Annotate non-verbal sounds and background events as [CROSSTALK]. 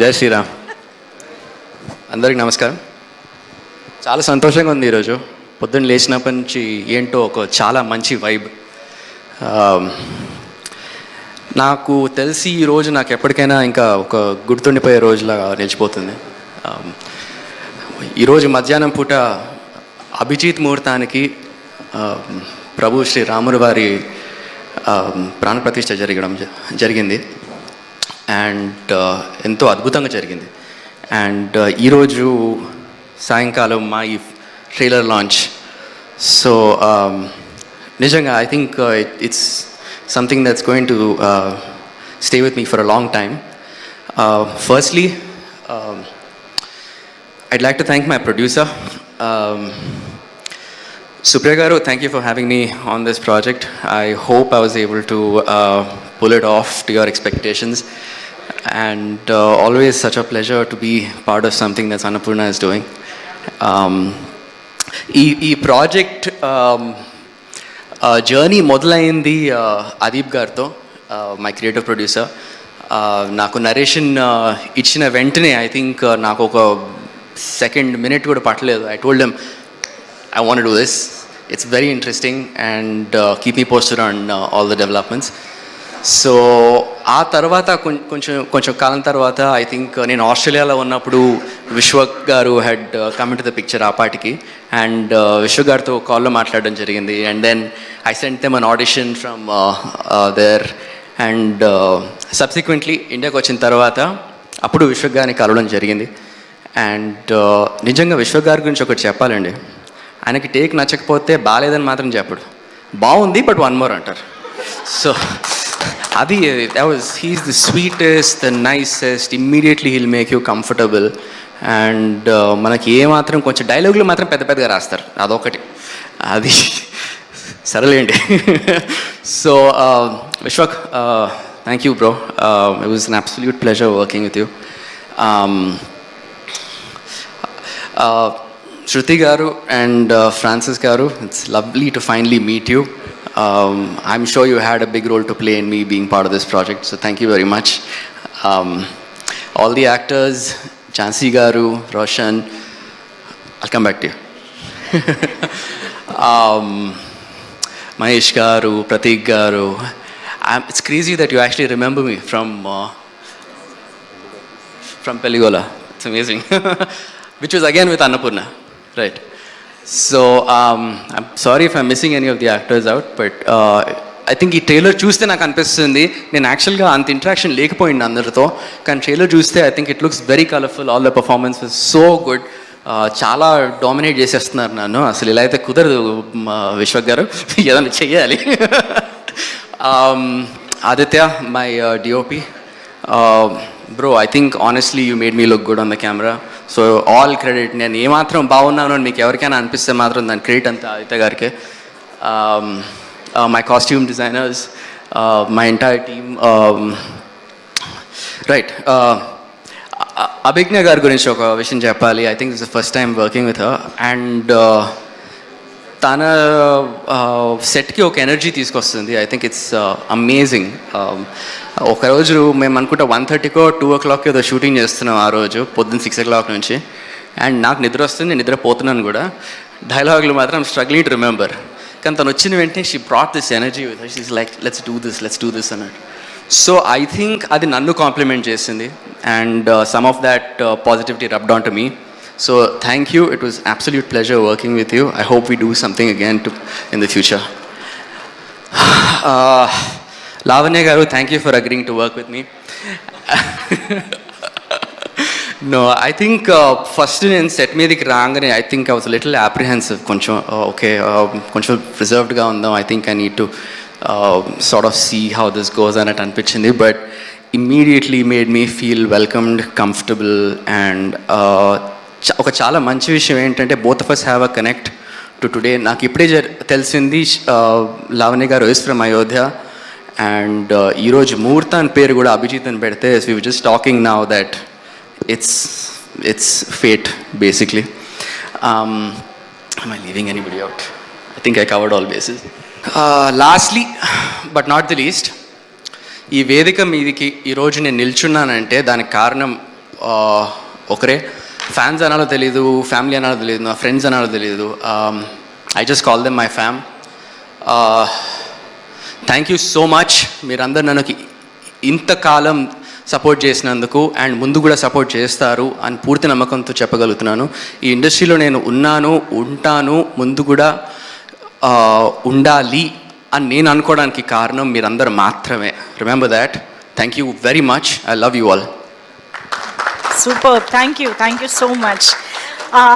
జై శ్రీరామ్. అందరికి నమస్కారం. చాలా సంతోషంగా ఉంది ఈరోజు. పొద్దున్న లేచినప్పటి నుంచి ఏంటో ఒక చాలా మంచి వైబ్ నాకు తెలిసి ఈ రోజు నాకు ఎప్పటికైనా ఇంకా ఒక గుర్తుండిపోయే రోజులాగా నిలిచిపోతుంది. ఈరోజు మధ్యాహ్నం పూట అభిజిత్ ముహూర్తానికి ప్రభు శ్రీ రాముల వారి ప్రాణప్రతిష్ఠ జరగడం జరిగింది. అండ్ ఎంతో అద్భుతంగా జరిగింది. అండ్ ఈరోజు సాయంకాలం మా ఈ ట్రైలర్ లాంచ్. సో నిజంగా I think it's something that's going to stay with me for a long time firstly I'd like to thank my producer Supriya garu thank you for having me on this project I hope I was able to pull it off to your expectations And uh, always such a pleasure to be part of something that Annapurna is doing. Um, ఈ ఈ project journey మొదలైంది uh, Adeep గారితో my creative producer నాకు narration ఇచ్చిన వెంటనే I think నాకు ఒక second minute కూడా పట్టలేదు I told them I want to do this. It's very interesting and uh, keep me posted on uh, all the developments. So ఆ తర్వాత కొంచెం కొంచెం కాలం తర్వాత ఐ థింక్ నేను ఆస్ట్రేలియాలో ఉన్నప్పుడు Vishwa garu had come to the picture ఆ పాటికి. అండ్ uh, విశ్వ గారితో కాల్లో మాట్లాడడం జరిగింది. And then I sent them an audition from there and subsequently ఇండియాకి వచ్చిన తర్వాత అప్పుడు విశ్వ గారిని కలవడం జరిగింది. అండ్ uh, నిజంగా విశ్వ గారి గురించి ఒకటి చెప్పాలండి. ఆయనకి టేక్ నచ్చకపోతే బాగాలేదని మాత్రం చెప్పడు. బాగుంది బట్ వన్ మోర్ అంటారు. సో అది he's the sweetest the nicest immediately he'll make you comfortable and మనకి ఏ మాత్రం కొంచెం డైలాగులు మాత్రం పెద్ద పెద్దగా రాస్తారు. అదొకటి. అది [LAUGHS] సరేలేండి. [LAUGHS] So Vishwak thank you bro it was an absolute pleasure working with you Shruti garu and Francis garu it's lovely to finally meet you. Um, I'm sure you had a big role to play in me being part of this project, so thank you very much. Um, all the actors, Chansi Garu, Roshan, I'll come back to you. [LAUGHS] um, Mahesh Garu, Pratik Garu. I'm, it's crazy that you actually remember me from uh, from Peligola. It's amazing. [LAUGHS] Which was again with Annapurna, right? So I'm sorry if I'm missing any of the actors out but I think ఈ trailer చూస్తే నాకు అనిపిస్తుంది. నేను యాక్చువల్గా అంత interaction లేకపోయింది అందరితో. కానీ ట్రైలర్ చూస్తే I think it looks very colourful all the performance is so good చాలా డామినేట్ చేసేస్తున్నారు నన్ను. అసలు ఇలా అయితే కుదరదు విశ్వక్ గారు. ఏదైనా చెయ్యాలి. [LAUGHS] Um, Aditya my DOP bro I think honestly you made me look good on the camera. So all credit నేను ఏమాత్రం బాగున్నాను మీకు ఎవరికైనా అనిపిస్తే మాత్రం దాని క్రెడిట్ అంతా ఆదిత్య గారికి. My costume designers my entire team right Abhigna గారి గురించి ఒక విషయం చెప్పాలి. I think is the first time working with and తన సెట్కి ఒక ఎనర్జీ తీసుకొస్తుంది. ఐ థింక్ ఇట్స్ అమేజింగ్ ఒకరోజు మేము అనుకుంటా వన్ థర్టీకో టూ ఓ క్లాక్ ఏదో షూటింగ్ చేస్తున్నాం ఆ రోజు పొద్దున్న సిక్స్ ఓ క్లాక్ నుంచి. అండ్ నాకు నిద్ర వస్తుంది నేను నిద్రపోతున్నాను కూడా. డైలాగులు మాత్రం స్ట్రగ్లింగ్ టు రిమెంబర్ కానీ తను వచ్చిన వెంటనే she brought this energy with she's like let's do this let's do this అన్నట్టు సో ఐ థింక్ అది నన్ను కాంప్లిమెంట్ చేసింది. And some of that positivity rubbed on to me so thank you it was absolute pleasure working with you I hope we do something again to in the future [SIGHS] Lavanya garu thank you for agreeing to work with me [LAUGHS] no I think first నేను set మీదకి రాగానే I think I was little apprehensive కొంచెం okay కొంచెం రిజర్వ్డ్గా ఉందాం I think I need to sort of see how this goes అన్నట్టు అనిపించింది but immediately made me feel welcomed comfortable and ఒక చాలా మంచి విషయం ఏంటంటే both of us have a connect to today నాకు ఇప్పుడే జర్ తెలిసింది uh, లావణ్య గారు ఇస్ ఫ్రమ్ అయోధ్య అండ్ ఈరోజు ముహూర్త అని పేరు కూడా అభిజిత్ అని పెడితే we just talking now that it's it's fate basically am leaving leaving anybody out? I I I covered all bases. Uh, lastly, but not the ఈ వేదిక మీదికి ఈరోజు నేను నిల్చున్నానంటే దానికి కారణం ఒకరే ఫ్యాన్స్ అనాలో తెలియదు ఫ్యామిలీ అనాలో తెలియదు నా ఫ్రెండ్స్ అనాలో తెలియదు I just call them my fam thank you so much మీరందరు నన్ను ఇంతకాలం సపోర్ట్ చేసినందుకు అండ్ ముందు కూడా సపోర్ట్ చేస్తారు అని పూర్తి నమ్మకంతో చెప్పగలుగుతున్నాను. ఈ ఇండస్ట్రీలో నేను ఉన్నాను ఉంటాను ముందు కూడా uh, ఉండాలి అని నేను అనుకోవడానికి కారణం మీరందరూ మాత్రమే. Remember that thank you very much I love you all superb. Thank you. Thank you so much. Uh,